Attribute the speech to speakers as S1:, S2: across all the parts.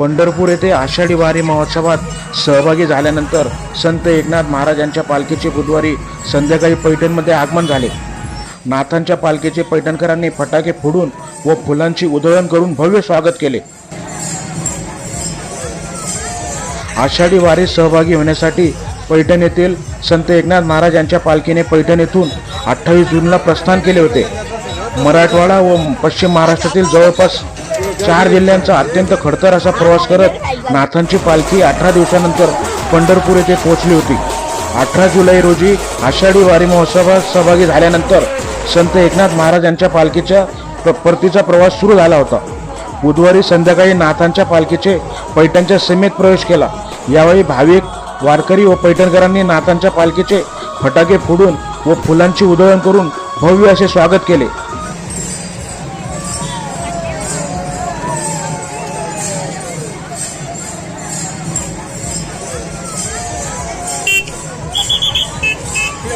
S1: पंढरपूर येथे आषाढी वारी महोत्सवात सहभागी झाल्यानंतर संत एकनाथ महाराजांच्या पालखीचे बुधवारी संध्याकाळी पैठणमध्ये आगमन झाले. नाथांच्या पालखीचे पैठणकरांनी फटाके फोडून व फुलांची उधळण करून भव्य स्वागत केले. आषाढी वारीत सहभागी होण्यासाठी पैठण येथील संत एकनाथ महाराज यांच्या पालखीने पैठण येथून अठ्ठावीस जूनला प्रस्थान केले होते. मराठवाडा व पश्चिम महाराष्ट्रातील जवळपास चार जिल्ह्यांचा अत्यंत खडतर असा प्रवास करत नाथांची पालखी अठरा दिवसानंतर पंढरपूर येथे पोहोचली होती. अठरा जुलै रोजी आषाढी वारी महोत्सवात सहभागी झाल्यानंतर संत एकनाथ महाराज यांच्या पालखीच्या परतीचा प्रवास सुरू झाला होता. बुधवारी संध्याकाळी नाथांच्या पालखीचे पैठणच्या सीमेत प्रवेश केला. यावेळी भाविक वारकरी व पैठणकरांनी नाथांच्या पालखीचे फटाके फोडून व फुलांची उधळण करून भव्य असे स्वागत केले. संत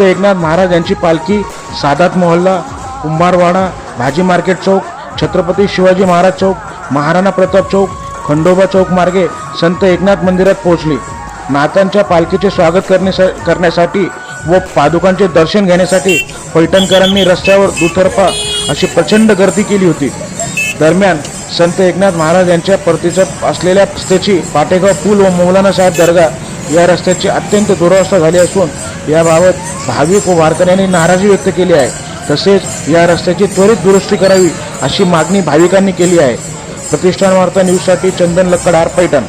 S1: एकनाथ महाराज यांची पालखी सादात मोहल्ला कुंभारवाडा भाजी मार्केट चौक छत्रपती शिवाजी महाराज चौक महाराणा प्रताप चौक खंडोबा चौक मार्गे संत एकनाथ मंदिरात पोहोचली. नाथांच्या पालखीचे स्वागत करण्यासा करण्यासाठी व पादुकांचे दर्शन घेण्यासाठी पैठणकरांनी रस्त्यावर दुतर्फा अशी प्रचंड गर्दी केली होती. दरम्यान संत एकनाथ महाराज यांच्या परतीच्या असलेल्या रस्त्याची पाटेगाव पूल व मौलाना साहेब दर्गा या रस्त्याची अत्यंत दुरावस्था झाली असून याबाबत भाविक व वारकऱ्यांनी नाराजी व्यक्त केली आहे. तसेच या रस्त्याची त्वरित दुरुस्ती करावी अशी मागणी भाविकांनी केली आहे. प्रतिष्ठान वार्ता न्यूजसाठी चंदन लक्कडार पैठण.